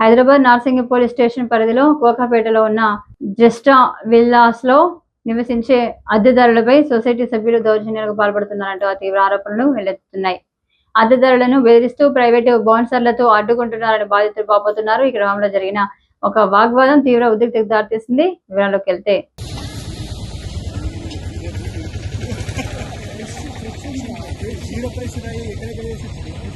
Hyderabad Narsingi police station పరిధిలో కోకాపేటలో ఉన్న జస్టా విల్లాస్లో నివసించే అద్దెదారులపై సొసైటీ సభ్యులు దౌర్జన్యాలకు పాల్పడుతున్నారంటూ ఆ తీవ్ర ఆరోపణలు వెల్లెత్తుతున్నాయి అద్దెదారులను బెదిరిస్తూ ప్రైవేటు బౌన్సర్లతో అడ్డుకుంటున్నారని బాధితులు పాపోతున్నారు ఈ క్రమంలో జరిగిన ఒక వాగ్వాదం తీవ్ర ఉద్రిక్తకు దారితీసింది వివరాల్లోకి వెళ్తే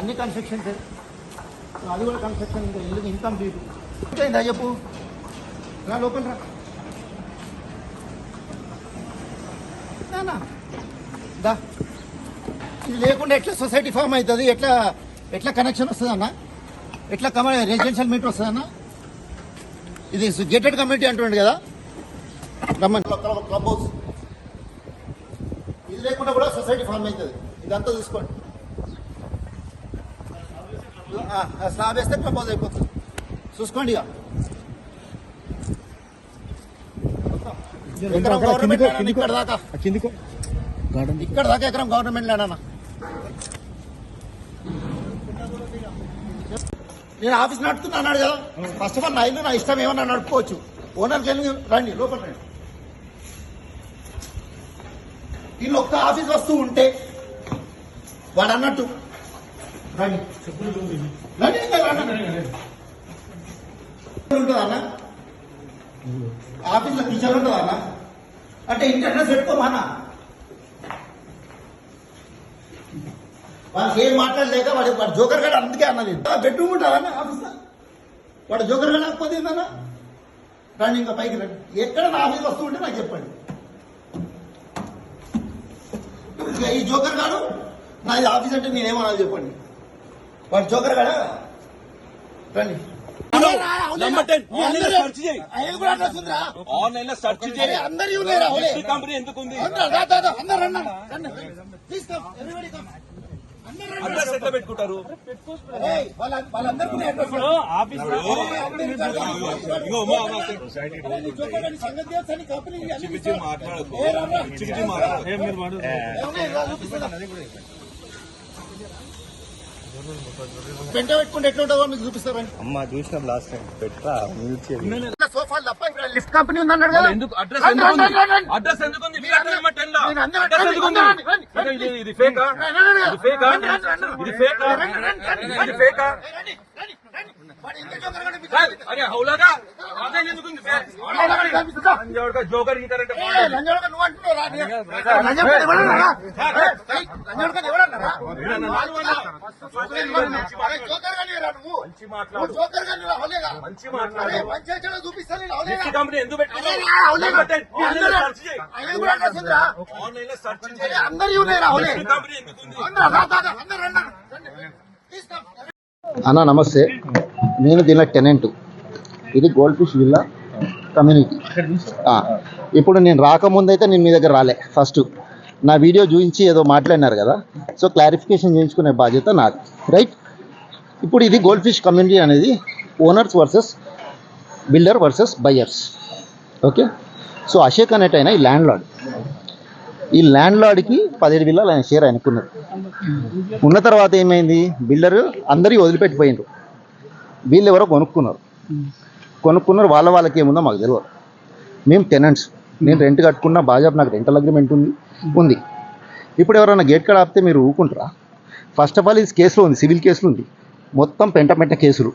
అన్ని కన్స్ట్రక్షన్స్ అది కూడా కన్స్ట్రక్షన్ ఇంకా ఇల్లు ఇన్కంప్లీట్ అయిందా చెప్పు. రా లోపల రా. దా. ఇది లేకుండా ఎట్లా సొసైటీ ఫామ్ అవుతుంది? ఎట్లా ఎట్లా కనెక్షన్ వస్తుంది అన్న? ఎట్లా కమ రెసిడెన్షియల్ మీటర్ వస్తుందన్నా ఇది గేటెడ్ కమ్యూనిటీ అంటుండే కదా. రమ్మని. క్లబ్ హౌస్ ఇది లేకుండా కూడా సొసైటీ ఫామ్ అవుతుంది. ఇదంతా చూసుకోండి. స్లాబ్ వేస్తే క్లబ్ అయిపోతుంది. చూసుకోండి ఇక. ఎకరం గవర్నమెంట్ ల్యాండ్ అన్న ఇక్కడ దాకా. ఇక్కడ ఎకరం గవర్నమెంట్ ల్యాండ్ అన్న. నేను ఆఫీస్ నడుపుతున్నా అన్నాడు కదా. ఫస్ట్ ఆఫ్ ఆల్ నా ఇల్లు నా ఇష్టం ఏమన్నా నడుపుకోవచ్చు. ఓనర్కి వెళ్ళి రండి లోపల రండి. వీళ్ళు ఒక్క ఆఫీస్ వస్తువు ఉంటే వాడు అన్నట్టు రండి. రండి ఉంటుందా అన్న? ఆఫీస్లో కిచెన్ ఉంటుందా అన్న? అంటే ఇంటి అడ్రస్ పెట్టుకోమన్నా వాళ్ళకి ఏం మాట్లాడలేక వాడు వాడు జోకర్ గడ అందుకే అన్నది బెడ్రూమ్ ఉంటుందా అన్న ఆఫీస్లో? వాడు జోకర్ గడ లేకపోతే ఏందన్నా? రండి ఇంకా పైకి రండి. ఎక్కడ నా ఆఫీస్ వస్తూ ఉంటే నాకు చెప్పండి. ఈ జోకర్ గాడు నాది ఆఫీస్ అంటే నేనేమన్నా చెప్పండి. వాడు జోకర్ గాడా రండి నంబర్ టెన్ ఆన్లైన్లో సెర్చ్ చేయి ఆయన కూడా అడ్రస్ ఉందిరా ఆన్లైన్లో సెర్చ్ చేయి అందరి ఉన్నారా ఓలే ఈ కంపెనీ ఎందుకు ఉంది. అడ్రస్ ఎట్లా పెట్టుకుంటారు పిచ్చి మాట్లాడకు. పిచ్చి మాట్లాడకు. పెంట పెట్టుకుంటే ఎట్లుంటుందో మీకు చూపిస్తారండి అమ్మ చూసినాం లాస్ట్ టైం పెట్టరా మ్యూట్ చేయండి. సోఫాలు తప్ప ఇక్కడ లిఫ్ట్ కంపెనీ ఉందన్నాడు కదా. ఎందుకు? అడ్రస్ రండి, ఎందుకు ఉంది? రండి. అడ్రస్ ఎందుకు ఉంది? మీరు అందరూ- నంబర్ టెన్లో మీరు అందరూ అడ్రస్ ఎందుకు ఉంది? రండి. ఇది- ఫేకా ఫేకా ఫేకా ఫేకా అరే హౌలాగా? అదే ఎందుకు? జోకర్ గీతారంటే నువ్వు అంటున్నావు రా, నీ- లంజోడక ఎవడన్నారా? ఏయ్, మంచి మాట్లాడు కంపెనీ ఎందుకు అన్న నమస్తే. నేను దీనిలో టెనెంట్ ఇది గోల్డ్ ఫిష్ విల్లా కమ్యూనిటీ ఆ, ఇప్పుడు నేను రాకముందైతే నేను మీ దగ్గర రాలే ఫస్ట్ నా వీడియో చూపించి ఏదో మాట్లాడినారు కదా. సో క్లారిఫికేషన్ చేయించుకునే బాధ్యత నాది. రైట్ ఇప్పుడు ఇది గోల్డ్ ఫిష్ కమ్యూనిటీ అనేది owners versus builder versus buyers okay so అషేక్ అనేట ఆయన ఈ ల్యాండ్ లార్డ్ ఈ ల్యాండ్ లార్డ్కి పదిహేడు విల్లాలు ఆయన షేర్ ఆయనకున్నారు ఉన్న తర్వాత ఏమైంది? బిల్డర్ అందరికీ వదిలిపెట్టిపోయిండ్రు వీళ్ళు ఎవరో కొనుక్కున్నారు. కొనుక్కున్నారు. వాళ్ళ వాళ్ళకి ఏముందో మాకు తెలియదు మేము టెనెంట్స్ నేను రెంట్ కట్టుకున్న బాజాబ్ నాకు రెంటల్ అగ్రిమెంట్ ఉంది. ఉంది. ఇప్పుడు ఎవరైనా గేట్ కాడ ఆపితే మీరు ఊరుకుంటారా? ఫస్ట్ ఆఫ్ ఆల్ ఇది కేసులో ఉంది సివిల్ కేసులు ఉంది. మొత్తం పెంట పెంట కేసులు.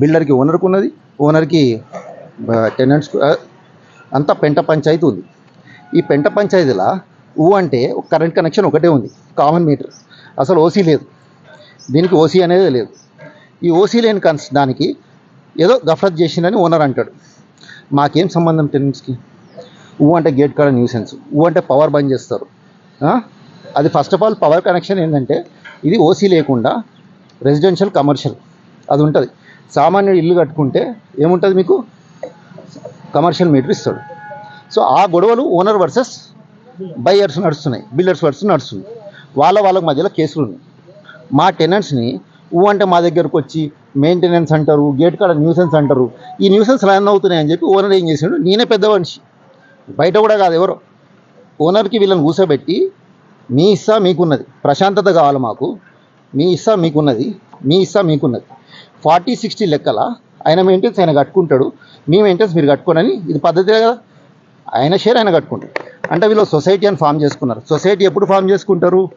బిల్డర్కి ఓనర్కి ఉన్నది ఓనర్కి టెనెంట్స్ అంతా పెంట పంచాయతీ ఉంది. ఈ పెంట పంచాయతీలా ఊ అంటే కరెంట్ కనెక్షన్ ఒకటే ఉంది కామన్ మీటర్. అసలు ఓసీ లేదు. దీనికి ఓసీ అనేది లేదు. ఈ ఓసీ లేని కన్స్ దానికి ఏదో గఫరత్ చేసిందని ఓనర్ అంటాడు. మాకేం సంబంధం టెనెంట్స్కి? ఊ అంటే గేట్ కాడ న్యూసెన్స్. ఊ అంటే పవర్ బంద్ చేస్తారు. అది first of all power connection ఏంటంటే ఇది ఓసీ లేకుండా రెసిడెన్షియల్ కమర్షియల్. అది ఉంటుంది. సామాన్యుడు ఇల్లు కట్టుకుంటే ఏముంటుంది మీకు? కమర్షియల్ మీటర్ ఇస్తాడు. సో ఆ గొడవలు ఓనర్ వర్సెస్ బయ్యర్స్ నడుస్తున్నాయి బిల్డర్స్ వర్సెస్ నడుస్తుంది వాళ్ళ వాళ్ళ మధ్యలో కేసులు ఉన్నాయి. మా టెనెంట్స్ని ఊ అంటే మా దగ్గరకు వచ్చి మెయింటెనెన్స్ అంటారు గేట్ కాడ న్యూసెన్స్ అంటారు. ఈ న్యూసెన్స్ ల్యాండ్ అవుతున్నాయి అని చెప్పి ఓనర్ ఏం చేశాడు నేనే పెద్ద మనిషి. బయట కూడా కాదు ఎవరో? ఓనర్కి వీళ్ళని కూర్చోబెట్టి మీ ఇస్సా మీకున్నది. ప్రశాంతత కావాలి మాకు. మీ ఇస్సా మీకున్నది. మీ ఇస్సా మీకున్నది. ఫార్టీ సిక్స్టీ లెక్కల ఆయన మెయింటెన్స్ ఆయన కట్టుకుంటాడు. మీ మెయింటెన్స్ మీరు కట్టుకోనని ఇది పద్ధతి కదా. ఆయన షేర్ ఆయన కట్టుకుంటాడు. అంటే వీళ్ళు సొసైటీ అని ఫామ్ చేసుకున్నారు. సొసైటీ ఎప్పుడు ఫామ్ చేసుకుంటారు?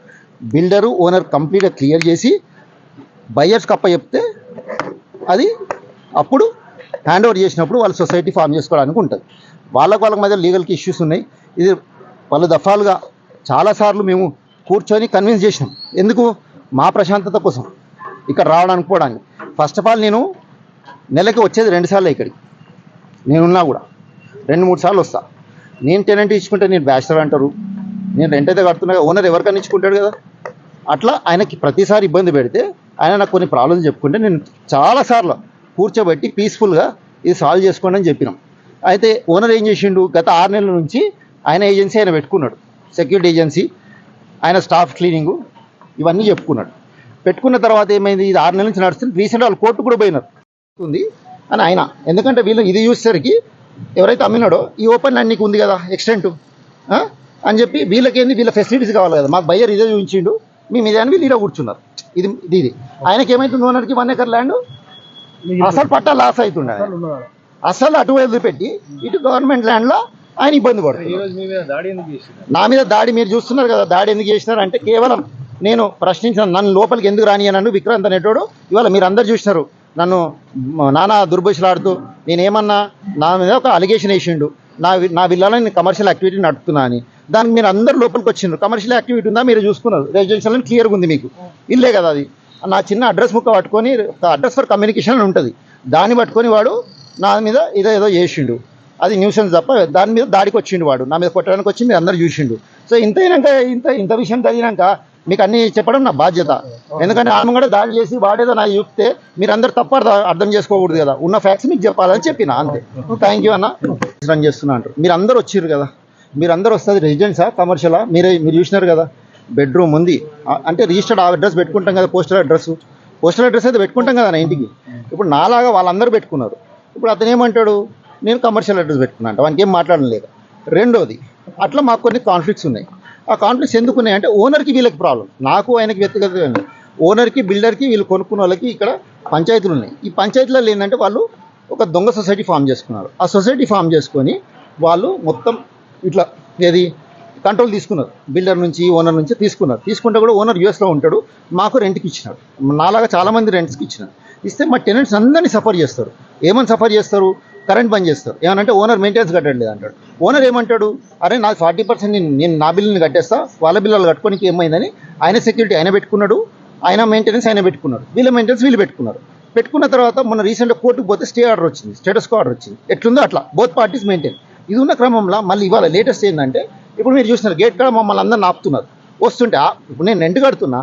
బిల్డరు ఓనర్ కంప్లీట్గా క్లియర్ చేసి బయ్యర్స్కి కప్ప చెప్తే అది అప్పుడు హ్యాండ్ ఓవర్ చేసినప్పుడు వాళ్ళు సొసైటీ ఫామ్ చేసుకోవడానికి ఉంటుంది. వాళ్ళకు వాళ్ళకి మధ్య లీగల్కి ఇష్యూస్ ఉన్నాయి. ఇది పలు దఫాలుగా చాలాసార్లు మేము కూర్చొని కన్విన్స్ చేసినాం. ఎందుకు? మా ప్రశాంతత కోసం. ఇక్కడ రావడానికి పోవడానికి. ఫస్ట్ ఆఫ్ ఆల్ నేను నెలకి వచ్చేది రెండు సార్లు ఇక్కడికి. నేనున్నా కూడా. రెండు మూడు సార్లు వస్తా. నేను టెనెంట్ ఇచ్చుకుంటే నేను బ్యాచిలర్ అంటారు. నేను రెంట్ అయితే కడుతున్నా ఓనర్ ఎవరికైనా ఇచ్చుకుంటాడు కదా. అట్లా ఆయనకి ప్రతిసారి ఇబ్బంది పెడితే ఆయన నాకు కొన్ని ప్రాబ్లమ్స్ చెప్పుకుంటే నేను చాలాసార్లు కూర్చోబెట్టి పీస్ఫుల్గా ఇది సాల్వ్ చేసుకోండి అని చెప్పినాం. అయితే ఓనర్ ఏం చేసిండు? గత ఆరు నెలల నుంచి ఆయన ఏజెన్సీ ఆయన పెట్టుకున్నాడు. సెక్యూరిటీ ఏజెన్సీ ఆయన స్టాఫ్ క్లీనింగు ఇవన్నీ చెప్పుకున్నాడు. పెట్టుకున్న తర్వాత ఏమైంది? ఇది ఆరు నెలల నుంచి నడుస్తుంది. రీసెంట్ వాళ్ళు కోర్టు కూడా పోయినారు. ఉంది అని ఆయన. ఎందుకంటే వీళ్ళు ఇది చూసేసరికి ఎవరైతే అమ్మినాడో ఈ ఓపెన్ ల్యాండ్ నీకు ఉంది కదా ఎక్స్టెంట్ అని చెప్పి వీళ్ళకేంది? వీళ్ళ ఫెసిలిటీస్ కావాలి కదా. మాకు బయ్యర్ ఇదే చూపించిండు. మేము ఇదే అని వీళ్ళు ఇలా కూర్చున్నారు. ఇది ఇది ఇది. ఆయనకి ఏమైతుంది ఓనర్కి వన్ ఎకర్ ల్యాండ్ అసలు పట్టా లాస్ అవుతుండే. అసలు అటు వదిలిపెట్టి ఇటు గవర్నమెంట్ ల్యాండ్లో ఆయన ఇబ్బంది పడుతుంది నా మీద దాడి మీరు చూస్తున్నారు కదా దాడి ఎందుకు చేసినారు? అంటే కేవలం నేను ప్రశ్నించిన నన్ను లోపలికి ఎందుకు రానియనన్ను విక్రాంత్ అనేటోడు ఇవాళ మీరు అందరు చూసినారు. నన్ను నానా దుర్భుషలాడుతూ నేనేమన్నా నా మీద ఒక అలిగేషన్ వేసిండు. నా నా విల్లాలో నేను కమర్షియల్ యాక్టివిటీ నడుపుతున్నా అని. దానికి మీరు అందరు లోపలికి వచ్చిండ్రు. కమర్షియల్ యాక్టివిటీ ఉందా? మీరు చూసుకున్నారు. రెసిడెన్షియల్ అని క్లియర్గా ఉంది మీకు. ఇల్లే కదా అది. నా చిన్న అడ్రస్ ముక్క పట్టుకొని అడ్రస్ ఫర్ కమ్యూనికేషన్ అని ఉంటుంది. దాన్ని పట్టుకొని వాడు నా మీద ఏదో ఏదో చేసిండు. అది న్యూసెన్స్ తప్ప దాని మీద దాడికి వచ్చిండు వాడు. నా మీద కొట్టడానికి వచ్చి మీరు అందరు చూసిండు. సో ఇంత అయినాక ఇంత ఇంత విషయం తగినాక మీకు అన్ని చెప్పడం నా బాధ్యత. ఎందుకంటే ఆమె కూడా దాడి చేసి వాడేదో నా చెప్తే మీరు అందరు తప్ప అర్థం- అర్థం చేసుకోకూడదు కదా. ఉన్న ఫ్యాక్ట్స్ మీకు చెప్పాలని చెప్పిన అంతే. థ్యాంక్ యూ అన్న. రన్ చేస్తున్నా అంటారు. మీరు అందరు వచ్చిర్రు కదా. మీరు అందరు వస్తుంది రెసిడెన్సా కమర్షియలా మీరే మీరు చూసినారు కదా. బెడ్రూమ్ ఉంది. అంటే రిజిస్టర్డ్ అడ్రస్ పెట్టుకుంటాం కదా పోస్టల్ అడ్రస్ పోస్టల్ అడ్రస్ అయితే పెట్టుకుంటాం కదా నా ఇంటికి. ఇప్పుడు నాలాగా వాళ్ళందరూ పెట్టుకున్నారు. ఇప్పుడు అతను ఏమంటాడు? నేను కమర్షియల్ అడ్రస్ పెట్టుకున్నా అంటే వానికి ఏం మాట్లాడడం లేదు. రెండోది అట్లా మాకు కొన్ని కాన్ఫ్లిక్ట్స్ ఉన్నాయి. ఆ కాన్ఫ్లిక్ట్స్ ఎందుకు ఉన్నాయి అంటే ఓనర్కి వీళ్ళకి ప్రాబ్లం నాకు ఆయనకి వ్యక్తిగత ఓనర్కి బిల్డర్కి వీళ్ళు కొనుక్కున్న వాళ్ళకి ఇక్కడ పంచాయతీలు ఉన్నాయి. ఈ పంచాయతీలలో ఏంటంటే వాళ్ళు ఒక దొంగ సొసైటీ ఫామ్ చేసుకున్నారు. ఆ సొసైటీ ఫామ్ చేసుకొని వాళ్ళు మొత్తం ఇట్లా ఏది? కంట్రోల్ తీసుకున్నారు. బిల్డర్ నుంచి ఓనర్ నుంచి తీసుకున్నారు. తీసుకుంటే కూడా ఓనర్ యూఎస్లో ఉంటాడు. మాకు రెంట్కి ఇచ్చినాడు. నాలాగా చాలామంది రెంట్స్కి ఇచ్చినారు. ఇస్తే మా టెనెంట్స్ అందరినీ సఫర్ చేస్తారు. ఏమని సఫర్ చేస్తారు? కరెంట్ బంద్ చేస్తారు. ఏమనంటే ఓనర్ మెయింటెనెన్స్ కట్టట్లేదు అంటాడు. ఓనర్ ఏమంటాడు? అరే నాకు ఫార్టీ పర్సెంట్ నేను నేను నా బిల్లుని కట్టేస్తా. వాళ్ళ బిల్లులు కట్టుకోనికి ఏమైందని ఆయన సెక్యూరిటీ ఆయన పెట్టుకున్నాడు. ఆయన మెయింటెనెన్స్ ఆయన పెట్టుకున్నాడు. వీళ్ళ మెయింటెనెన్స్ వీళ్ళు పెట్టుకున్నారు. పెట్టుకున్న తర్వాత మొన్న రీసెంట్గా కోర్టుకు పోతే స్టే ఆర్డర్ వచ్చింది. స్టేటస్ ఆర్డర్ వచ్చింది. ఎట్లుందో అట్లా. Both parties maintain. ఇది ఉన్న క్రమంలో మళ్ళీ ఇవాళ లేటెస్ట్ ఏంటంటే ఇప్పుడు మీరు చూస్తున్నారు గేట్ కాడ మమ్మల్ని అందరిని ఆపుతున్నారు. వస్తుంటే ఇప్పుడు నేను రెంట్ కడుతున్నా.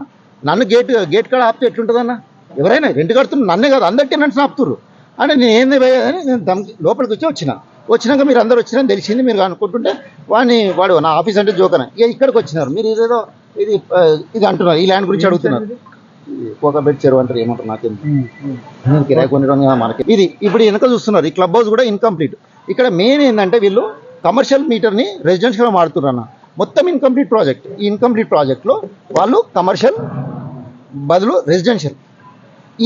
నన్ను గేట్ గేట్ కాడ ఆపితే ఎట్లుంటుందన్న? ఎవరైనా రెంట్ కడుతున్నా నన్నే కాదు అందరి టెనెంట్స్ ఆపుతుర్రు. అంటే నేను ఏంది అని నేను దమ్ లోపలికి వచ్చి వచ్చిన. వచ్చినాక మీరు అందరు వచ్చినా తెలిసింది మీరు అనుకుంటుంటే వాడిని వాడు నా ఆఫీస్ అంటే జోకన. ఇక ఇక్కడికి వచ్చినారు. మీరు ఇదేదో ఇది ఇది అంటున్నారు ఈ ల్యాండ్ గురించి అడుగుతున్నారు. ఒక బెడ్ చెరువు అంటారు ఏమంటారు నాకేం కిరాయి కొనడం మనకి. ఇది ఇప్పుడు వెనక చూస్తున్నారు ఈ క్లబ్ హౌస్ కూడా ఇన్కంప్లీట్ ఇక్కడ మెయిన్ ఏంటంటే వీళ్ళు కమర్షియల్ మీటర్ని రెసిడెన్షియల్ మాడుతున్నారు మొత్తం ఇన్కంప్లీట్ ప్రాజెక్ట్ ఈ ఇన్కంప్లీట్ ప్రాజెక్ట్లో వాళ్ళు కమర్షియల్ బదులు రెసిడెన్షియల్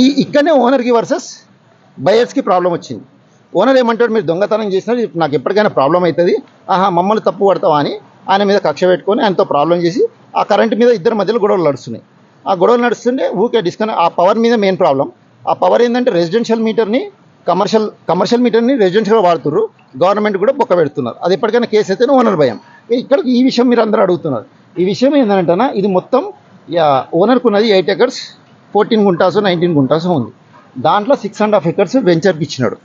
ఈ ఇక్కడనే ఓనర్కి వర్సెస్ బయర్స్కి ప్రాబ్లం వచ్చింది. ఓనర్ ఏమంటాడు? మీరు దొంగతనం చేసినా నాకు ఎప్పటికైనా ప్రాబ్లం అవుతుంది. ఆహా మమ్మల్ని తప్పు పడతావా అని ఆయన మీద కక్ష పెట్టుకొని ఆయనతో ప్రాబ్లం చేసి ఆ కరెంట్ మీద ఇద్దరి మధ్యలో గొడవలు నడుస్తున్నాయి. ఆ గొడవలు నడుస్తుంటే ఊకే డిస్కనెక్ట్ ఆ పవర్ మీద మెయిన్ ప్రాబ్లం ఆ పవర్ ఏంటంటే రెసిడెన్షియల్ మీటర్ని కమర్షియల్ కమర్షియల్ మీటర్ని రెసిడెన్షియల్ వాడుతున్నారు గవర్నమెంట్ కూడా బొక్క పెడుతున్నారు. అది ఎప్పటికైనా కేసు అయితే ఓనర్ భయం. ఇక్కడ ఈ విషయం మీరు అందరూ అడుగుతున్నారు. ఈ విషయం ఏంటంటే ఇది మొత్తం ఓనర్కు ఉన్నది ఎయిట్ ఎకర్స్ ఫోర్టీన్ గుంటాసు నైన్టీన్ గుంటాసు ఉంది. దాంట్లో సిక్స్ అండ్ హాఫ్ ఎకర్స్ వెంచర్కి ఇచ్చినాడు.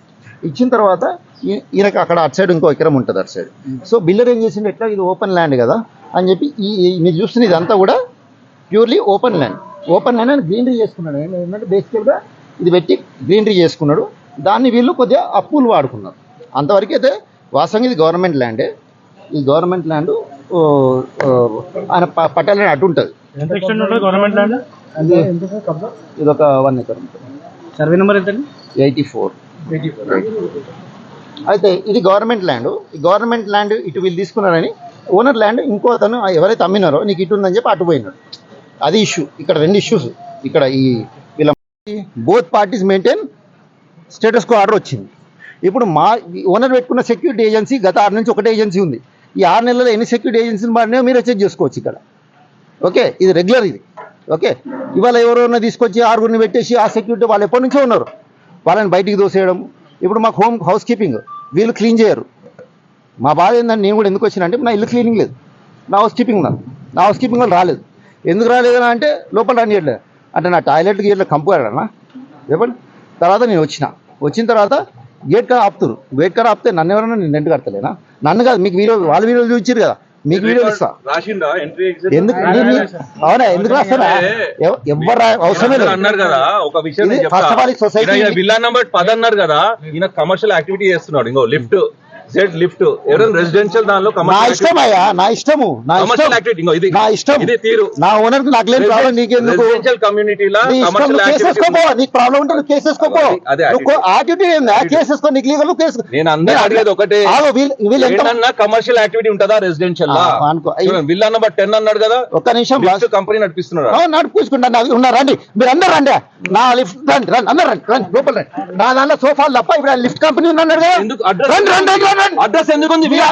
ఇచ్చిన తర్వాత ఈయనకి అక్కడ అటు సైడ్ ఇంకో ఎకరం ఉంటుంది అటు సైడ్ సో బిల్లర్ ఏం చేసిండు ఎట్లా ఇది ఓపెన్ ల్యాండ్ కదా అని చెప్పి ఈ ఈ- మీరు చూస్తున్న ఇదంతా కూడా purely open land. Open land అని గ్రీనరీ చేసుకున్నాడు. ఏంటంటే బేసికల్గా ఇది పెట్టి గ్రీనరీ చేసుకున్నాడు. దాన్ని వీళ్ళు కొద్దిగా అప్పులు వాడుకున్నారు. అంతవరకు అయితే వాస్తవంగా ఇది గవర్నమెంట్ ల్యాండే. ఈ గవర్నమెంట్ ల్యాండ్ ఆయన ప- పట్టాల అటు ఉంటుంది. ఇది ఒక వన్ ఎకర్ ఉంటుంది. సర్వే నెంబర్ ఎంత ఎయిటీ ఫోర్. అయితే ఇది గవర్నమెంట్ ల్యాండ్. ఈ గవర్నమెంట్ ల్యాండ్ ఇటు వీళ్ళు తీసుకున్నారని ఓనర్ ల్యాండ్ ఇంకో అతను ఎవరైతే అమ్మినారో నీకు ఇటు ఉందని చెప్పి అటు పోయినాడు అది ఇష్యూ. ఇక్కడ రెండు ఇష్యూస్. ఇక్కడ ఈ వీళ్ళ బోత్ పార్టీస్ మెయింటైన్ స్టేటస్కు ఆర్డర్ వచ్చింది. ఇప్పుడు మా ఓనర్ పెట్టుకున్న సెక్యూరిటీ ఏజెన్సీ గత ఆరు నుంచి ఒకటే ఏజెన్సీ ఉంది. ఈ ఆరు నెలల్లో ఎన్ని సెక్యూరిటీ ఏజెన్సీని మారినాయో మీరు చెక్ చేసుకోవచ్చు ఇక్కడ. ఓకే? ఇది రెగ్యులర్ ఇది. ఓకే? ఇవాళ ఎవరైనా తీసుకొచ్చి ఆరుగురిని పెట్టేసి ఆ సెక్యూరిటీ వాళ్ళు ఎప్పటి నుంచో ఉన్నారు. వాళ్ళని బయటికి దోసేయడం ఇప్పుడు మాకు హోమ్ హౌస్ కీపింగ్ వీళ్ళు క్లీన్ చేయరు. మా బాధ ఏంటంటే నేను కూడా ఎందుకు వచ్చిన అంటే నా ఇల్లు క్లీనింగ్ లేదు. నా హౌస్ కీపింగ్ ఉన్నాను నా హౌస్ కీపింగ్ వాళ్ళు రాలేదు. ఎందుకు రాలేదు అంటే లోపల రన్ చేయట్లేదు అంటే నా టాయిలెట్కి ఇట్లా కంపు కడనా చెప్పండి. తర్వాత నేను వచ్చిన. వచ్చిన తర్వాత గేట్ కాడ ఆపుతురు గేట్ కాడ ఆపితే నన్ను ఎవరైనా నేను రెంట్ కడతలేనా? నన్ను కాదు మీకు వీడియో వాళ్ళ వీడియోలు చూపించారు కదా. మీకు వీడియోలు ఇస్తా. ఎందుకు? అవునా? ఎందుకు రాస్తారా? ఎవ- ఎవ్వరు రా- అవసరమే లేదు. అన్నారు కదా ఒక విషయం చెప్తా. society- ఈయన విల్లా నంబర్ పది అన్నారు కదా ఈయన కమర్షియల్ యాక్టివిటీ చేస్తున్నాడు. ఇంకో లిఫ్ట్ సెట్ లిఫ్ట్ ఎవరైనా రెసిడెన్షియల్ దానిలో నా ఇష్టం అయ్యా నా ఇష్టము నా ఇష్టం. ఇది నా ఇష్టం. ఇది తీరు. నా ఓనర్ నాకు లేని ప్రాబ్లం నీకెందుకు? రెసిడెన్షియల్ కమ్యూనిటీలా కమర్షియల్ నీకు ప్రాబ్లం ఉంటే నువ్వు కేసు వేసుకోపో. అదే నువ్వు యాటిట్యూడ్ ఏంది? కేసు వేసుకో నీకు లీగల్ కేసు నేను అందరూ అడిగేది ఒకటే. ఆగు, వీళ్ళు వీళ్ళు ఎంత ఏంటన్నా కమర్షియల్ యాక్టివిటీ ఉంటుందా రెసిడెన్షియల్ లా? అనుకో. విల్లా నంబర్ టెన్ అన్నాడు కదా? ఒక్క నిమిషం కంపెనీ నడిపిస్తున్నాడు? నడిపించుకుంటా ఉన్నారు రండి. మీరు అందరు రండి. నా లిఫ్ట్ రండి రండి. అందరు రండి రండి. లోపల రండి. నా దాంట్లో సోఫాలు తప్ప ఇప్పుడు లిఫ్ట్ కంపెనీ ఉన్నాడు కదా. రండి, రండి. అడ్రస్ ఎందుకు ఉంది మీరు